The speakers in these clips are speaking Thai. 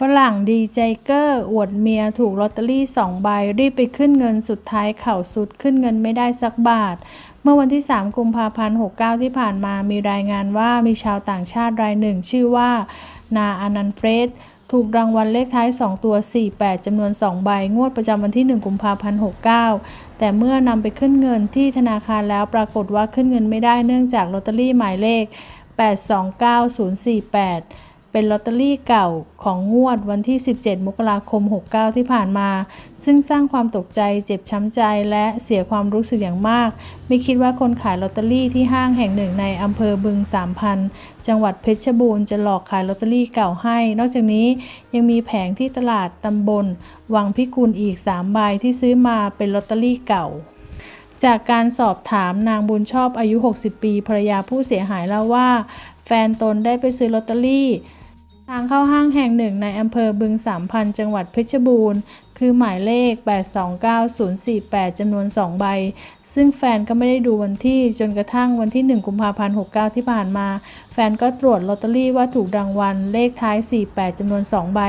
ฝรั่งดีใจเกอร์อวดเมียถูกลอตเตอรี่สองใบรีบไปขึ้นเงินสุดท้ายเข่าสุดขึ้นเงินไม่ได้สักบาท เมื่อวันที่ 3 กุมภาพันธ์ 69 ที่ผ่านมามีรายงานว่ามีชาวต่างชาติรายหนึ่ง ชื่อว่า นาอานันเฟรดถูกรางวัลเลขท้าย 2 ตัว 48 จำนวน 2 ใบ งวดประจำวันที่ 1 กุมภาพันธ์ 69 แต่เมื่อนำไปขึ้นเงินที่ธนาคารแล้วปรากฏว่าขึ้นเงินไม่ได้เนื่องจากลอตเตอรี่หมายเลข 829048 เป็นลอตเตอรี่เก่าของงวดวันที่ 17 มกราคม 69 ที่ผ่านมา ซึ่งสร้างความตกใจเจ็บช้ำใจและเสียความรู้สึกอย่างมาก ไม่คิดว่าคนขายลอตเตอรี่ที่ห้างแห่งหนึ่งในอำเภอบึงสามพันจังหวัดเพชรบูรณ์จะหลอกขายลอตเตอรี่เก่าให้ นอกจากนี้ยังมีแผงที่ตลาดตำบล วังพิกุลอีก3ใบที่ซื้อมาเป็นลอตเตอรี่เก่าจากการสอบถามนางบุญชอบอายุ 60 ปีภรรยาผู้เสียหายเล่าว่า แฟนตนได้ไปซื้อลอตเตอรี่ ทางเข้าห้างแห่งหนึ่งในอำเภอบึงสามพันจังหวัดเพชรบูรณ์ คือหมายเลข 829048จำนวน 2 ใบ ซึ่งแฟนก็ไม่ได้ดูวันที่จนกระทั่งวันที่ 1 กุมภาพันธ์ 69 ที่ผ่านมา แฟนก็ตรวจลอตเตอรี่ว่าถูกรางวัลเลขท้าย 48จำนวน 2 ใบ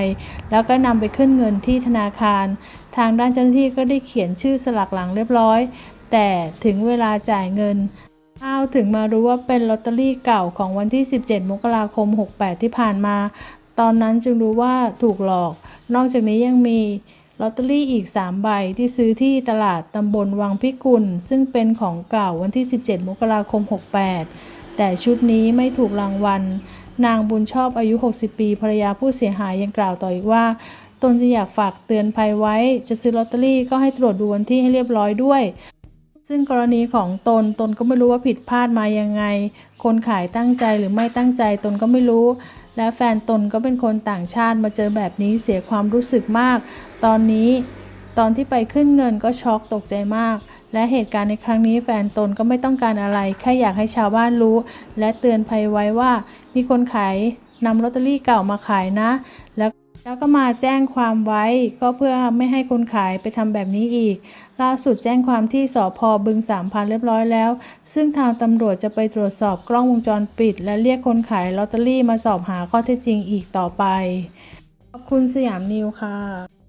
แล้วก็นำไปขึ้นเงินที่ธนาคาร ทางด้านเจ้าหน้าที่ก็ได้เขียนชื่อสลักหลังเรียบร้อย แต่ถึงเวลาจ่ายเงิน อ้าวถึงมารู้ว่าเป็นลอตเตอรี่เก่าของวันที่ 17 มกราคม 68 ที่ผ่านมา ตอนนั้นจึงรู้ว่าถูกหลอก นอกจากนี้ยังมีลอตเตอรี่อีก 3 ใบที่ซื้อที่ตลาดตำบลวังพิกุล ซึ่งเป็นของเก่าวันที่ 17 มกราคม 68 แต่ชุดนี้ไม่ถูกรางวัล นางบุญชอบอายุ 60 ปีภรรยาผู้เสียหายยังกล่าวต่ออีกว่า ตนจะอยากฝากเตือนภัยไว้ จะซื้อลอตเตอรี่ก็ให้ตรวจดูวันที่ให้เรียบร้อยด้วย ซึ่งกรณีของตนตนก็ไม่รู้ว่าผิดพลาดมายังไง คนขายตั้งใจหรือไม่ตั้งใจตนก็ไม่รู้ และแฟนตนก็เป็นคนต่างชาติมาเจอแบบนี้เสียความรู้สึกมาก ตอนนี้ตอนที่ไปขึ้นเงินก็ช็อกตกใจมาก และเหตุการณ์ในครั้งนี้แฟนตนก็ไม่ต้องการอะไร แค่อยากให้ชาวบ้านรู้ และเตือนภัยไว้ว่า มีคนขายนำลอตเตอรี่เก่ามาขายนะ แล้ว แล้วก็มาแจ้งความไว้ก็เพื่อไม่ให้คนขายไปทำแบบนี้อีก ล่าสุดแจ้งความที่สพบึงสามพันเรียบร้อยแล้ว ซึ่งทางตำรวจจะไปตรวจสอบกล้องวงจรปิด และเรียกคนขายลอตเตอรี่มาสอบหาข้อเท็จจริงอีกต่อไป ขอบคุณสยามนิวค่ะ